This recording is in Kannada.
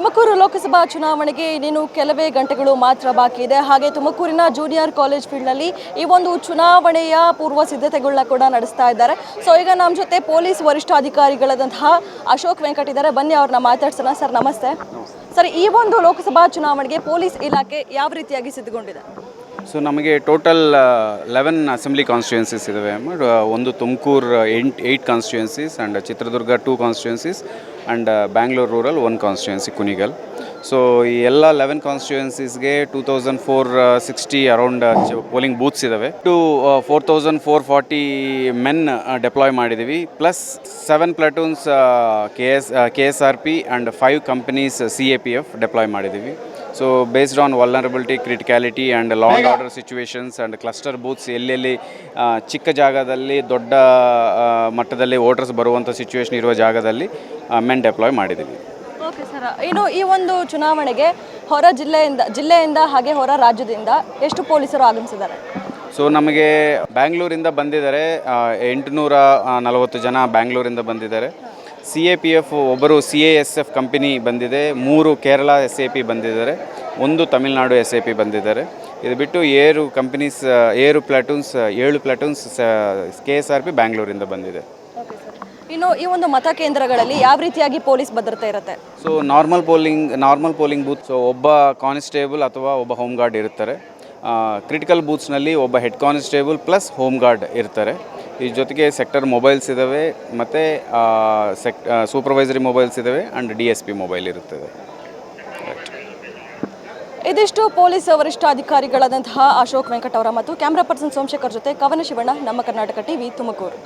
ತುಮಕೂರು ಲೋಕಸಭಾ ಚುನಾವಣೆಗೆ ಇನ್ನೇನು ಕೆಲವೇ ಗಂಟೆಗಳು ಮಾತ್ರ ಬಾಕಿ ಇದೆ. ಹಾಗೆ ತುಮಕೂರಿನ ಜೂನಿಯರ್ ಕಾಲೇಜ್ ಫೀಲ್ಡ್ನಲ್ಲಿ ಈ ಒಂದು ಚುನಾವಣೆಯ ಪೂರ್ವ ಸಿದ್ಧತೆಗಳನ್ನ ಕೂಡ ನಡೆಸ್ತಾ ಇದ್ದಾರೆ. ಸೊ ಈಗ ನಮ್ಮ ಜೊತೆ ಪೊಲೀಸ್ ವರಿಷ್ಠಾಧಿಕಾರಿಗಳಾದಂತಹ ಅಶೋಕ್ ವೆಂಕಟ್ ಇದ್ದಾರೆ. ಬನ್ನಿ ಅವ್ರನ್ನ ಮಾತಾಡ್ಸೋಣ. ಸರ್, ನಮಸ್ತೆ. ಸರ್, ಈ ಒಂದು ಲೋಕಸಭಾ ಚುನಾವಣೆಗೆ ಪೊಲೀಸ್ ಇಲಾಖೆ ಯಾವ ರೀತಿಯಾಗಿ ಸಿದ್ಧಗೊಂಡಿದೆ? ಸೊ ನಮಗೆ ಟೋಟಲ್ ಲೆವೆನ್ ಅಸೆಂಬ್ಲಿ ಕಾನ್ಸ್ಟಿಟ್ಯೂನ್ಸೀಸ್ ಅಮ್ಮ. ಒಂದು ತುಮಕೂರು, ಎಂಟ್ eight constituencies and Chitradurga two constituencies and Bangalore rural one constituency Kunigal so ಈ ಎಲ್ಲ eleven ಕಾನ್ಸ್ಟಿಟ್ಯೂಯನ್ಸೀಸ್ಗೆ two thousand four sixty around polling booths ಇದ್ದಾವೆ two four thousand four forty men deploy ಮಾಡಿದ್ದೀವಿ plus seven platoons K S K S R P and five companies C A P F deploy ಮಾಡಿದ್ದೀವಿ so based on vulnerability criticality and law and order situations and cluster booths ಎಲ್ಲೆಲ್ಲಿ ಚಿಕ್ಕ ಜಾಗದಲ್ಲಿ ದೊಡ್ಡ ಮಟ್ಟದಲ್ಲಿ ವೋಟರ್ಸ್ ಬರುವಂಥ ಸಿಚುವೇಷನ್ ಇರುವ ಜಾಗದಲ್ಲಿ ಮೆನ್ ಡೆಪ್ಲಾಯ್ ಮಾಡಿದ್ದೀವಿ. ಓಕೆ ಸರ್ ಇನ್ನು ಈ ಒಂದು ಚುನಾವಣೆಗೆ ಹೊರ ಜಿಲ್ಲೆಯಿಂದ ಜಿಲ್ಲೆಯಿಂದ ಹಾಗೆ ಹೊರ ರಾಜ್ಯದಿಂದ ಎಷ್ಟು ಪೊಲೀಸರು ಆಗಮಿಸಿದ್ದಾರೆ? ಸೊ ನಮಗೆ ಬ್ಯಾಂಗ್ಳೂರಿಂದ ಬಂದಿದ್ದಾರೆ. ಎಂಟುನೂರ ನಲವತ್ತು ಜನ ಬ್ಯಾಂಗ್ಳೂರಿಂದ ಬಂದಿದ್ದಾರೆ. ಸಿ ಎ ಪಿ ಎಫ್ ಒಬ್ಬರು C A S F company ಬಂದಿದೆ ಮೂರು ಕೇರಳ ಎಸ್ ಎ ಪಿ ಬಂದಿದ್ದಾರೆ ಒಂದು ತಮಿಳುನಾಡು ಎಸ್ ಎ ಪಿ ಬಂದಿದ್ದಾರೆ. ಇದು ಬಿಟ್ಟು ಏರು ಕಂಪನೀಸ್ ಏರು ಪ್ಲಾಟೂನ್ಸ್ ಏಳು platoons K S R P ಬ್ಯಾಂಗ್ಳೂರಿಂದ ಬಂದಿದೆ. ಇನ್ನು ಈ ಒಂದು ಮತಕೇಂದ್ರಗಳಲ್ಲಿ ಯಾವ ರೀತಿಯಾಗಿ ಪೊಲೀಸ್ ಭದ್ರತೆ ಇರುತ್ತೆ? So normal polling normal polling booth so ಒಬ್ಬ ಕಾನ್ಸ್ಟೇಬಲ್ ಅಥವಾ ಒಬ್ಬ ಹೋಮ್ ಗಾರ್ಡ್ ಇರ್ತಾರೆ ಕ್ರಿಟಿಕಲ್ ಬೂತ್ಸ್ನಲ್ಲಿ ಒಬ್ಬ head constable plus home guard ಇರ್ತಾರೆ. ಈ ಜೊತೆಗೆ ಸೆಕ್ಟರ್ ಮೊಬೈಲ್ಸ್ ಇದ್ದಾವೆ ಮತ್ತು ಸೆಕ್ ಸೂಪರ್ವೈಸರಿ ಮೊಬೈಲ್ಸ್ ಇದ್ದಾವೆ and D S P mobile ಇರುತ್ತದೆ. ಇದಿಷ್ಟು ಪೊಲೀಸ್ ವರಿಷ್ಠಾಧಿಕಾರಿಗಳಾದಂತಹ ಅಶೋಕ್ ವೆಂಕಟ್ ಅವರ ಮತ್ತು ಕ್ಯಾಮ್ರಾ ಪರ್ಸನ್ ಸೋಮಶೇಖರ್ ಜೊತೆ ಕವನ ಶಿವಣ್ಣ, ನಮ್ಮ ಕರ್ನಾಟಕ ಟಿವಿ ತುಮಕೂರು.